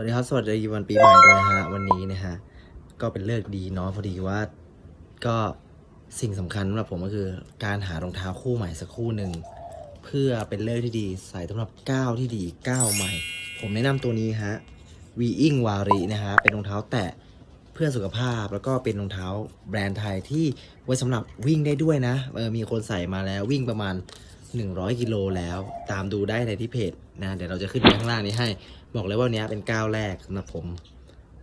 วัสดีครับ สวัสดีวันปีใหม่ด้วยนะฮะ วันนี้นะฮะ ก็เป็นเลิกดีเนาะพอดีว่าก็สิ่งสำคัญสำหรับผมก็คือ การหารองเท้าคู่ใหม่สักคู่หนึ่ง เพื่อเป็นเลิกที่ดีใส่สำหรับก้าวที่ดีก้าวใหม่ ผมแนะนำตัวนี้ฮะวีอิงวารินะฮะ เป็นรองเท้าแตะเพื่อสุขภาพแล้วก็เป็นรองเท้าแบรนด์ไทยที่ไว้สำหรับวิ่งได้ด้วยนะเออมีคนใส่มาแล้ววิ่งประมาณ 100 กิโลแล้ว ตามดูได้ในที่เพจนะ เดี๋ยวเราจะขึ้นไปข้างล่างนี้ให้ บอกเลยว่าวันนี้เป็นก้าวแรกสำหรับผม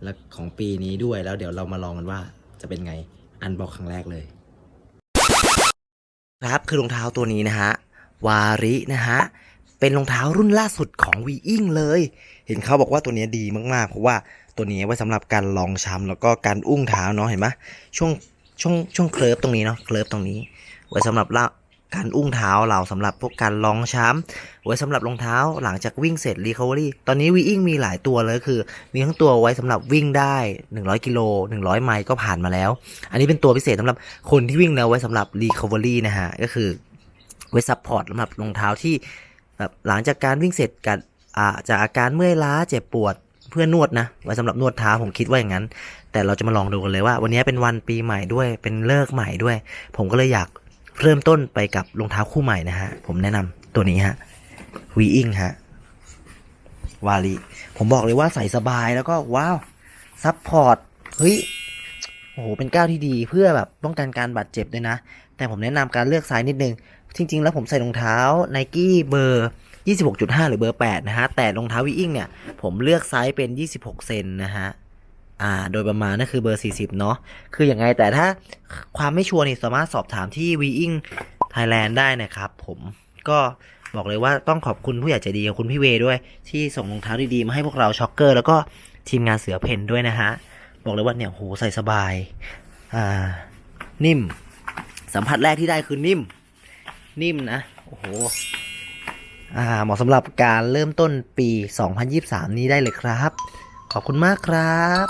และของปีนี้ด้วย แล้วเดี๋ยวเรามาลองกันว่าจะเป็นไง อันบอกครั้งแรกเลย ครับ คือรองเท้าตัวนี้นะฮะ วารินะฮะ เป็นรองเท้ารุ่นล่าสุดของวีอิงเลย เห็นเขาบอกว่าตัวนี้ดีมากๆ เพราะว่าตัวนี้ไว้สำหรับการลองช้ำแล้วก็การอุ้งเท้าเนาะ เห็นไหมช่วงช่วงช่วงเคลิร์ฟตรงนี้เนาะ เคลิร์ฟตรงนี้ ไว้สำหรับละ การอุ้งเท้าเราสำหรับพวกการลองช้ำไว้สำหรับรองเท้าหลังจากวิ่งเสร็จรีค o เวอรี่ตอนนี้วีอิงมีหลายตัวเลยคือ มีทั้งตัวไว้สำหรับวิ่งได้ 100กิโล100 ไมล์ก็ผ่านมาแล้ว อันนี้เป็นตัวพิเศษสำหรับคนที่วิ่งแล้วไว้สำหรับรีค o เวอรี่นะฮะก็คือไว้ซัพพอร์ตสำหรับรองเท้าที่แบบหลังจากการวิ่งเสร็จกับจากอาการเมื่อยล้าเจ็บปวดเพื่อนวดนะไว้สำหรับนวดเท้าผมคิดว่าอย่างนั้น แต่เราจะมาลองดูกันเลยว่า วันนี้เป็นวันปีใหม่ด้วยเป็นเลิกใหม่ด้วย ผมก็เลยอยาก เริ่มต้นไปกับรองเท้าคู่ใหม่นะฮะ ผมแนะนำตัวนี้ฮะวีอิงฮะวาลีผมบอกเลยว่าใส่สบายแล้วก็ว้าวซัพพอร์ตเฮ้ยโอ้โหเป็นก้าวที่ดีเพื่อแบบป้องกันการบาดเจ็บด้วยนะ แต่ผมแนะนำการเลือกไซส์นิดนึง จริง ๆ แล้วผมใส่รองเท้า n นกี้เบอร์ 26.5 หรือเบอร์ 8 นะฮะ แต่รองเท้าวีอิงเนี่ย ผมเลือกไซส์เป็น 26 เซนนะฮะ อ่า โดยประมาณนั่นคือเบอร์ 40 เนาะคืออย่างไงแต่ถ้าความไม่ชัวร์นี่สามารถสอบถามที่ w e i n g Thailand ได้นะครับ ผมก็บอกเลยว่าต้องขอบคุณผู้ใหญ่ใจดีกับคุณพี่เวด้วย ที่ส่งรองเท้าดีๆ มาให้พวกเราช็อกเกอร์ แล้วก็ทีมงานเสือเพนด้วยนะฮะ บอกเลยว่าเนี่ยโหใส่สบาย อ่า นิ่ม สัมผัสแรกที่ได้คือนิ่ม นิ่มนะ โอ้โห อ่า เหมาะสำหรับการเริ่มต้นปี 2023 นี้ได้เลยครับ ขอบคุณมากครับ